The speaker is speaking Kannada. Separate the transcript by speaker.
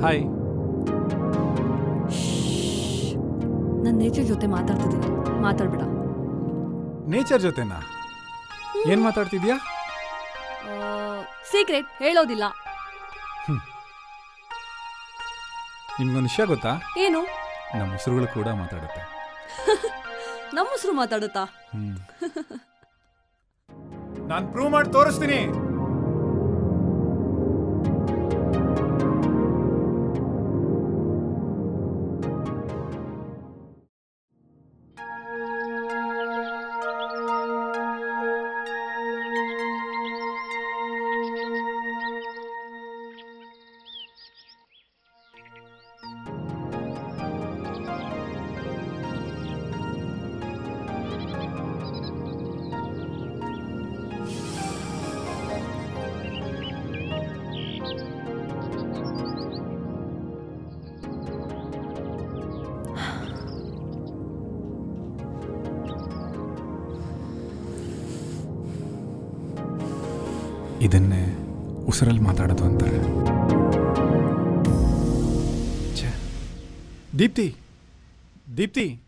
Speaker 1: ಹಾಯ್
Speaker 2: ನನ್ನ ನೇಚರ್ ಜೊತೆ ಮಾತಾಡ್ತಿದ್ದೀನಿ. ಮಾತಾಡ್ಬೇಡ.
Speaker 1: ನೇಚರ್ ಜೊತೆನಾ? ಏನ್ ಮಾತಾಡ್ತಿದ್ಯಾ?
Speaker 2: ಸೀಕ್ರೆಟ್ ಹೇಳೋದಿಲ್ಲ.
Speaker 1: ನಿಮ್ಗೊಂದು ವಿಷಯ ಗೊತ್ತಾ?
Speaker 2: ಏನು?
Speaker 1: ನಮ್ಮ ಹೆಸರುಗಳು ಕೂಡ ಮಾತಾಡುತ್ತೆ.
Speaker 2: ನಮ್ಮ ಹೆಸರು ಮಾತಾಡುತ್ತಾ?
Speaker 1: ನಾನು ಪ್ರೂವ್ ಮಾಡಿ ತೋರಿಸ್ತೀನಿ. ಇದನ್ನೇ ಉಸಿರಲ್ಲಿ ಮಾತಾಡೋದು ಅಂತಾರೆ. ದೀಪ್ತಿ. ದೀಪ್ತಿ.